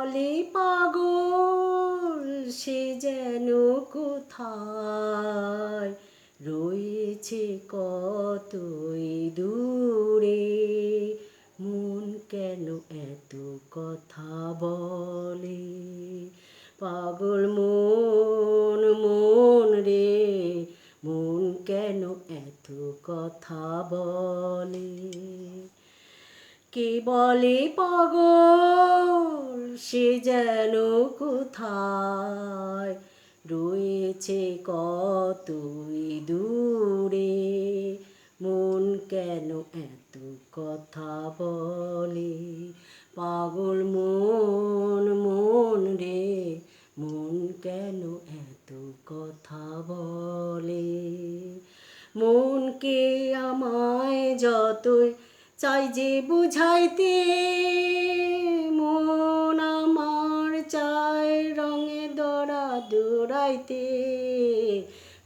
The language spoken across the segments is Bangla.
বলে, পাগল সে যেন কোথায়? রয়েছে কতই দূরে? মন কেন এত কথা বলে? পাগল মন মন রে, মন কেন এত কথা বলে? কে বলে পাগল? সে যেন কোথায়? রয়েছে কতই দূরে? মন কেন এত কথা বলে? পাগল মন মন রে, মন কেন এত কথা বলে? মনকে আমায় যতই চাই যে বুঝাইতে, মন আমার চায় রঙে দড়া দৌড়াইতে।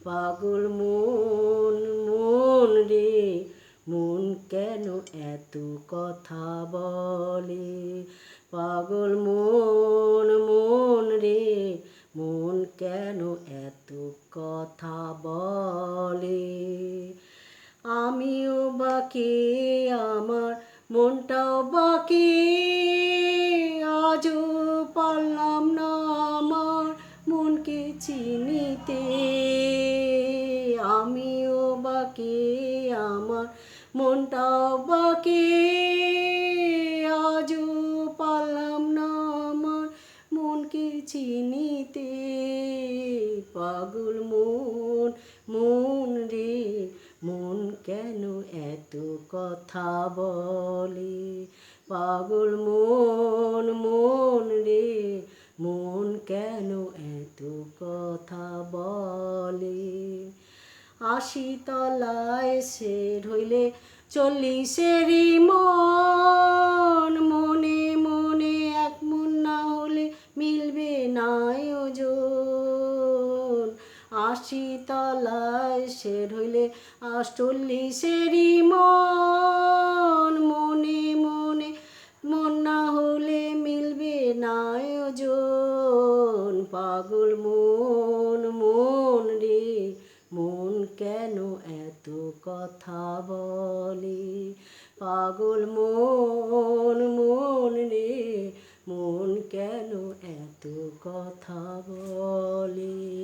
পাগল মন মন রে, মন কেন এত কথা বলে? পাগল মন মন রে, মন কেন এত কথা বলে? আমিও বাকি আমার মনটাও বাকি আজও পারলাম না আমার মনকে চিনিতে। আমিও বাকি আমার মনটাও বাকি আজও পারলাম না আমার মনকে চিনিতে। পাগল মন মন কেন এত কথা বলে? পাগল মন মন রে, মন কেন এত কথা বলে? আশি তলায় সে হইলে চল্লিশেরই মনে মনে আশি তলায় সে হইলে আটচল্লিশেরই মন। মনে মনে, মন না হলে মিলবে না ওজন পাগল মন মন রে, মন কেন এত কথা বলে? পাগল মন মন রে, মন কেন এত কথা বলে?